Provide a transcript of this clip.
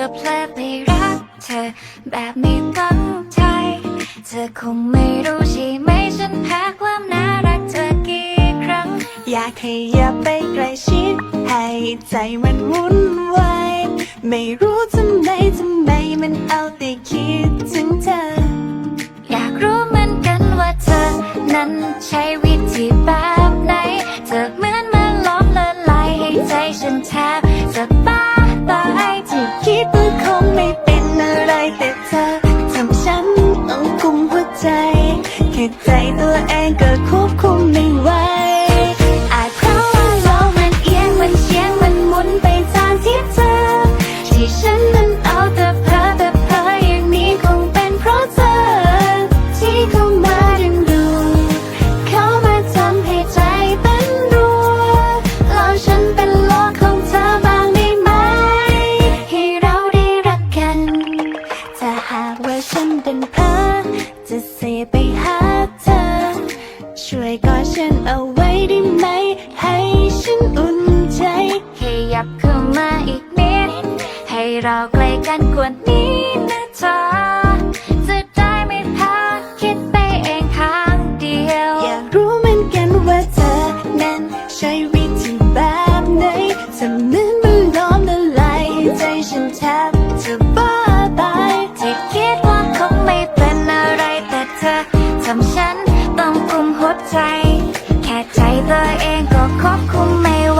เธอ แบบไม่ตั้งใจ เธอคงไม่รู้ใช่ไหมฉันแพ้ความน่ารักเธอกี่ครั้ง อยากให้อย่าไปใกล้ชิด ให้ใจมันวุ่นวายไม่รู้ทำไมทำไมมันเอาแต่คิดถึงเธอ อยากรู้เหมือนกันว่าเธอนั้นใช้วิธีแบบ งไม่เป็นอะไรแต่เธอทำฉันต้องกุมหัวใจ แค่ใจตัวเองก็ควบคุมไม่ไหว เราใกล้กันกว่านี้นะเธอจะได้ไม่พักคิดไปเองข้างเดียว อยากรู้เหมือนกันว่าเธอนั้นใช้วิธีแบบไหนจะเหมือนมันล้อมละลายให้ใจฉันแทบจะบ้าตายที่คิดว่าคงไม่เป็นอะไรแต่เธอทำฉันต้องกุมหัวใจ แค่ใจตัวเองก็ควบคุมไม่ไหว